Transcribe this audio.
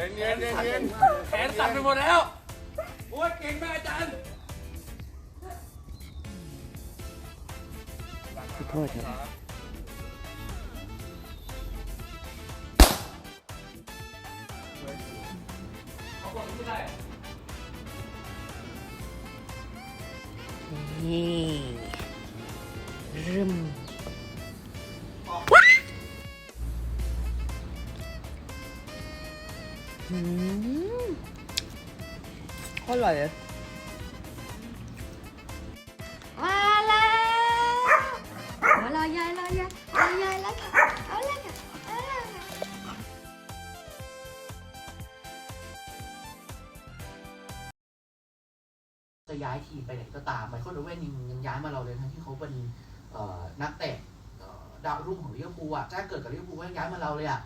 เย็นเย็นเย็นแขนสั่นไปหมดแล้วโอ้ยเก่งมากอาจารย์ขอโทษครับเขาบอกไม่ได้นี่รึม โคตรอร่อยเลยมาแล้วมารอยายรอยายรอยายแล้วค่ะเอาเลยค่ะเอาเลยค่ะจะย้ายทีมไปไหนก็ตามไมเคิลโอเว่นยังยังย้ายมาเราเลยทั้งที่เขาเป็นเอ่อนักเตะเอ่อดาวรุ่งของลิเวอร์พูลอะแจ้งเกิดกับลิเวอร์พูลก็ยังย้ายมาเราเลยอะ